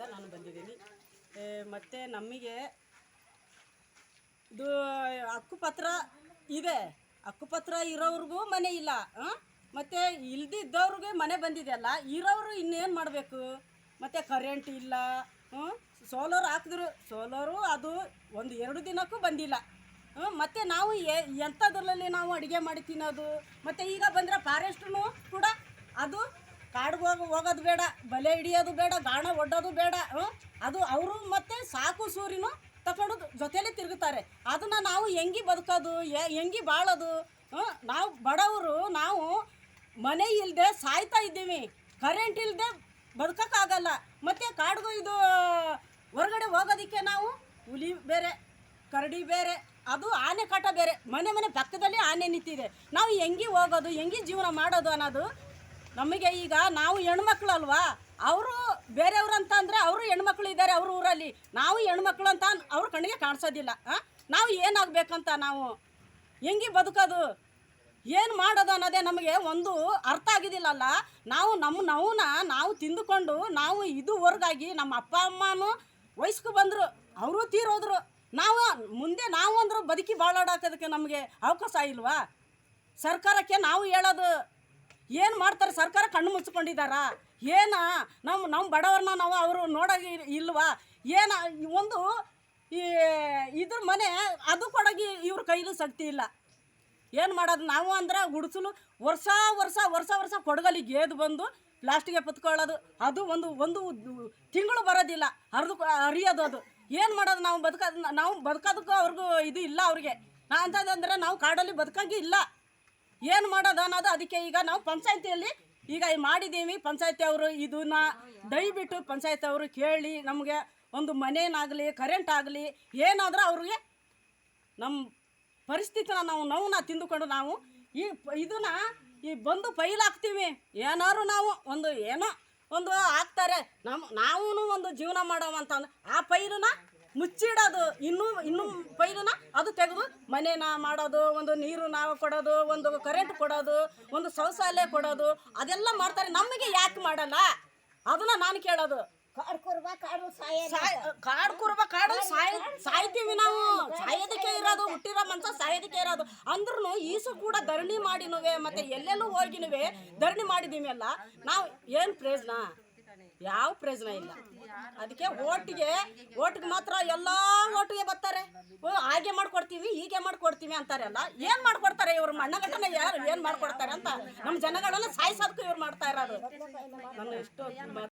ತಾಲೂಕಿಂದ ನಾನು ಬಂದಿದ್ದೀನಿ. ಮತ್ತು ನಮಗೆ ಇದು ಹಕ್ಕುಪತ್ರ ಇದೆ. ಹಕ್ಕುಪತ್ರ ಇರೋವ್ರಿಗೂ ಮನೆ ಇಲ್ಲ ಮತ್ತು ಇಲ್ದಿದ್ದವ್ರಿಗೆ ಮನೆ ಬಂದಿದೆಯಲ್ಲ ಇರೋರು ಇನ್ನೇನು ಮಾಡಬೇಕು? ಮತ್ತು ಕರೆಂಟ್ ಇಲ್ಲ ಸೋಲಾರ್ ಹಾಕಿದ್ರು ಸೋಲಾರು ಅದು ಒಂದು ಎರಡು ದಿನಕ್ಕೂ ಬಂದಿಲ್ಲ ಮತ್ತು ನಾವು ಎಂಥದ್ರಲ್ಲಿ ನಾವು ಅಡುಗೆ ಮಾಡಿ ತಿನ್ನೋದು, ಮತ್ತು ಈಗ ಬಂದರೆ ಫಾರೆಸ್ಟ್ನು ಕೂಡ ಅದು ಕಾಡ್ಗೆ ಹೋಗಿ ಹೋಗೋದು ಬೇಡ, ಬಲೆ ಹಿಡಿಯೋದು ಬೇಡ, ಗಾಣ ಒಡ್ಡೋದು ಬೇಡ ಅದು ಅವರು ಮತ್ತೆ ಸಾಕು ಸೂರಿನೂ ತಗೊಂಡು ಜೊತೆಯಲ್ಲಿ ತಿರುಗುತ್ತಾರೆ. ಅದನ್ನ ನಾವು ಹೆಂಗಿ ಬದುಕೋದು ಹೆಂಗೆ ಬಾಳೋದು ನಾವು ಬಡವರು, ನಾವು ಮನೆ ಇಲ್ಲದೆ ಸಾಯ್ತಾ ಇದ್ದೀವಿ ಕರೆಂಟ್ ಇಲ್ಲದೆ ಬದುಕೋಕ್ಕಾಗಲ್ಲ, ಮತ್ತು ಕಾಡಿಗೂ ಇದು ಹೊರಗಡೆ ಹೋಗೋದಕ್ಕೆ ನಾವು ಹುಲಿ ಬೇರೆ, ಕರಡಿ ಬೇರೆ, ಅದು ಆನೆ ಕಾಟ ಬೇರೆ, ಮನೆ ಮನೆ ಪಕ್ಕದಲ್ಲಿ ಆನೆ ನಿಂತಿದೆ. ನಾವು ಹೆಂಗೆ ಹೋಗೋದು, ಹೆಂಗೆ ಜೀವನ ಮಾಡೋದು ಅನ್ನೋದು ನಮಗೆ ಈಗ ನಾವು ಹೆಣ್ಮಕ್ಳು ಅಲ್ವಾ ಅವರು ಬೇರೆಯವ್ರು ಅಂತ ಅಂದರೆ ಅವರು ಹೆಣ್ಮಕ್ಳು ಇದ್ದಾರೆ ಅವ್ರ ಊರಲ್ಲಿ. ನಾವು ಹೆಣ್ಮಕ್ಳು ಅಂತ ಅವ್ರ ಕಣ್ಣಿಗೆ ಕಾಣಿಸೋದಿಲ್ಲ? ನಾವು ಏನಾಗಬೇಕಂತ ನಾವು? ಹೆಂಗೆ ಬದುಕೋದು? ಏನು ಮಾಡೋದು ಅನ್ನೋದೇ ನಮಗೆ ಒಂದು ಅರ್ಥ ಆಗಿದ್ದಿಲ್ಲಲ್ಲ ನಾವು ನಮ್ಮ ನೋವನ್ನ ನಾವು ತಿಂದುಕೊಂಡು ನಾವು ಇದುವರೆಗಾಗಿ ನಮ್ಮ ಅಪ್ಪ ಅಮ್ಮನೂ ವಯಸ್ಸಿಗೆ ಬಂದರು, ಅವರು ತೀರೋದ್ರು. ನಾವು ಮುಂದೆ ನಾವು ಅಂದರು ಬದುಕಿ ಬಾಳಾಡೋದಕ್ಕೆ ನಮಗೆ ಅವಕಾಶ ಇಲ್ವಾ? ಸರ್ಕಾರಕ್ಕೆ ನಾವು ಹೇಳೋದು ಏನು ಮಾಡ್ತಾರೆ? ಸರ್ಕಾರ ಕಣ್ಣು ಮುಚ್ಕೊಂಡಿದ್ದಾರಾ ಏನ? ನಮ್ಮ ನಮ್ಮ ಬಡವ್ರನ್ನ ನಾವು ಅವರು ನೋಡೋಕೆ ಇಲ್ವಾ? ಏನ? ಒಂದು ಈ ಇದ್ರ ಮನೆ ಅದು ಕೊಡೋಗಿ ಇವ್ರ ಕೈಲೂ ಶಕ್ತಿ ಇಲ್ಲ. ಏನು ಮಾಡೋದು? ನಾವು ಅಂದ್ರೆ ಗುಡಿಸಲು ವರ್ಷ ವರ್ಷ ವರ್ಷ ವರ್ಷ ಕೊಡಗಲಿ ಗೇದು ಬಂದು ಪ್ಲಾಸ್ಟಿಗೆ ಪತ್ಕೊಳ್ಳೋದು. ಅದು ಒಂದು ಒಂದು ತಿಂಗಳು ಬರೋದಿಲ್ಲ. ಹರಿದು ಹರಿಯೋದು ಅದು. ಏನು ಮಾಡೋದು? ನಾವು ಬದುಕೋದು, ನಾವು ಬದುಕೋದಕ್ಕೂ ಅವ್ರಿಗೂ ಇದು ಇಲ್ಲ ಅವ್ರಿಗೆ. ನಾ ಅಂತಂದ್ರೆ ನಾವು ಕಾಡಲ್ಲಿ ಬದುಕಂಗೆ ಇಲ್ಲ. ಏನು ಮಾಡೋದು ಅನ್ನೋದು ಅದಕ್ಕೆ ಈಗ ನಾವು ಪಂಚಾಯತಿಯಲ್ಲಿ ಈಗ ಮಾಡಿದ್ದೀವಿ. ಪಂಚಾಯತಿ ಅವರು ಇದನ್ನ ದಯವಿಟ್ಟು ಪಂಚಾಯತಿ ಅವರು ಕೇಳಿ ನಮಗೆ ಒಂದು ಮನೇನಾಗಲಿ ಕರೆಂಟ್ ಆಗಲಿ, ಏನಾದರೂ ಅವ್ರಿಗೆ ನಮ್ಮ ಪರಿಸ್ಥಿತಿನ ನಾವು ನೋವನ್ನ ತಿಂದುಕೊಂಡು ನಾವು ಈ ಇದನ್ನ ಈ ಬಂದು ಫೈಲ್ ಹಾಕ್ತೀವಿ ಏನಾದ್ರು ನಾವು ಒಂದು ಏನೋ ಒಂದು ಹಾಕ್ತಾರೆ ನಮ್ಮ ನಾವು ಒಂದು ಜೀವನ ಮಾಡೋವಂತ ಆ ಪೈಲನ್ನ ಮುಚ್ಚಿಡೋದು. ಇನ್ನೂ ಇನ್ನೂ ಪೈಲನ್ನ ಅದು ತೆಗೆದು ಮನೇನ ಮಾಡೋದು ಒಂದು ನೀರು ನಾವು ಕೊಡೋದು ಒಂದು ಕರೆಂಟ್ ಕೊಡೋದು ಒಂದು ಶೌಚಾಲಯ ಕೊಡೋದು ಅದೆಲ್ಲ ಮಾಡ್ತಾರೆ. ನಮಗೆ ಯಾಕೆ ಮಾಡಲ್ಲ? ಅದನ್ನ ನಾನು ಕೇಳೋದು. ಕಾಡು ಕುರ್ಬ ಕಾಡು ಸಾಯ ಸಾಯ್ ಕಾಡು ಕುರುಬ ಕಾಡು ಸಾಯ್ ಸಾಯ್ತೀವಿ ನಾವು. ಸಾಯೋದಕ್ಕೆ ಇರೋದು ಹುಟ್ಟಿರೋ ಮನ್ಸ ಸಾಯೋದಕ್ಕೆ ಇರೋದು. ಅಂದ್ರೂ ಈಸು ಕೂಡ ಧರಣಿ ಮಾಡಿನುವೆ ಮತ್ತೆ ಎಲ್ಲೆಲ್ಲೂ ಹೋಗಿನುವೆ. ಧರಣಿ ಮಾಡಿದೀವಿ ಅಲ್ಲ. ನಾವು ಏನು ಪ್ರಯೋಜನ? ಯಾವ ಪ್ರಯೋಜನ ಇಲ್ಲ. ಅದಕ್ಕೆ ಓಟಿಗೆ, ಓಟ್ಗೆ ಮಾತ್ರ ಎಲ್ಲ ಓಟಿಗೆ ಬರ್ತಾರೆ. ಓ, ಹಾಗೆ ಮಾಡ್ಕೊಡ್ತೀವಿ, ಹೀಗೆ ಮಾಡ್ಕೊಡ್ತೀವಿ ಅಂತಾರಲ್ಲ ಏನು ಮಾಡ್ಕೊಡ್ತಾರೆ ಇವ್ರು? ಮಣ್ಣಗಟ್ಟನ ಯಾರು ಏನು ಮಾಡ್ಕೊಡ್ತಾರೆ ಅಂತ ನಮ್ಮ ಜನಗಳನ್ನ ಸಾಯಿಸೋದಕ್ಕೂ ಇವ್ರು ಮಾಡ್ತಾ ಇರೋದು. ನಾನು ಎಷ್ಟು